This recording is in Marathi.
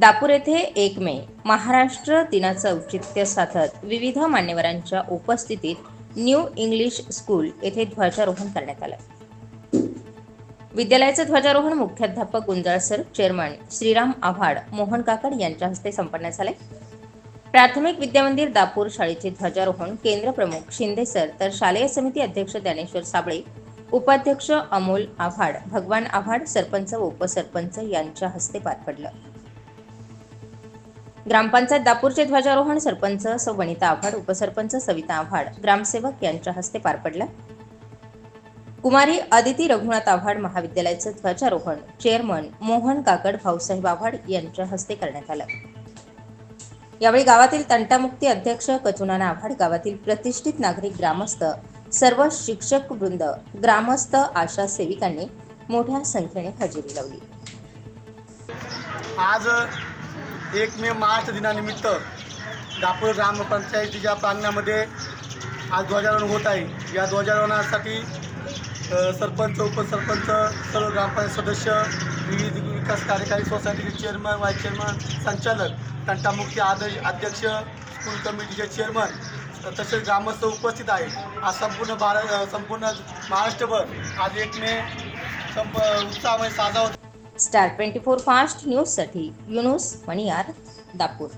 दापूर येथे एक मे महाराष्ट्र दिनाचं औचित्य साधत विविध मान्यवरांच्या उपस्थितीत न्यू इंग्लिश स्कूल येथे ध्वजारोहण करण्यात आलं. विद्यालयाचं ध्वजारोहण मुख्याध्यापक गुंजाळ सर चेअरमन श्रीराम आव्हाड मोहन काकड यांच्या हस्ते संपन्न झाले. प्राथमिक विद्यामंदिर दापूर शाळेचे ध्वजारोहण केंद्र प्रमुख शिंदे सर तर शालेय समिती अध्यक्ष ज्ञानेश्वर साबळे उपाध्यक्ष अमोल आव्हाड भगवान आव्हाड सरपंच व उपसरपंच यांच्या हस्ते पार पडलं. ग्रामपंचायत दापूरचे ध्वजारोहण सरपंच सौ वनिता आव्हाड उपसरपंच सविता आव्हाड ग्रामसेवक यांच्या हस्ते पार पडलं. कुमारी अदिती रघुनाथ आव्हाड महाविद्यालयाचं ध्वजारोहण चेअरमन मोहन काकड भाऊसाहेब आव्हाड यांच्या हस्ते करण्यात आलं. यावेळी गावातील तंटामुक्ती अध्यक्ष कचुनाना आव्हाड गावातील प्रतिष्ठित नागरिक ग्रामस्थ सर्व शिक्षक वृंद ग्रामस्थ आशा सेविकांनी मोठ्या संख्येने हजेरी लावली. आज एक मे मार्च दिनानिमित्त दापोर ग्रामपंचायतीच्या प्रांगणामध्ये आज ध्वजारोहण होत आहे या ध्वजारोहणासाठी सरपंच उपसरपंच सर्व ग्रामपंचायत सदस्य विविध विकास कार्यकारी सोसायटीचे चेअरमन वाईस चेअरमन संचालक तंटामुक्ती आदर्श अध्यक्ष स्कूल कमिटीचे चेअरमन तसेच ग्रामस्थ उपस्थित आहे आज संपूर्ण भारत संपूर्ण महाराष्ट्रभर आज एक मे संप उत्साहामध्ये साजरा होत स्टार ट्वेंटी फोर फास्ट न्यूजसाठी युनुस मणियार दापूर.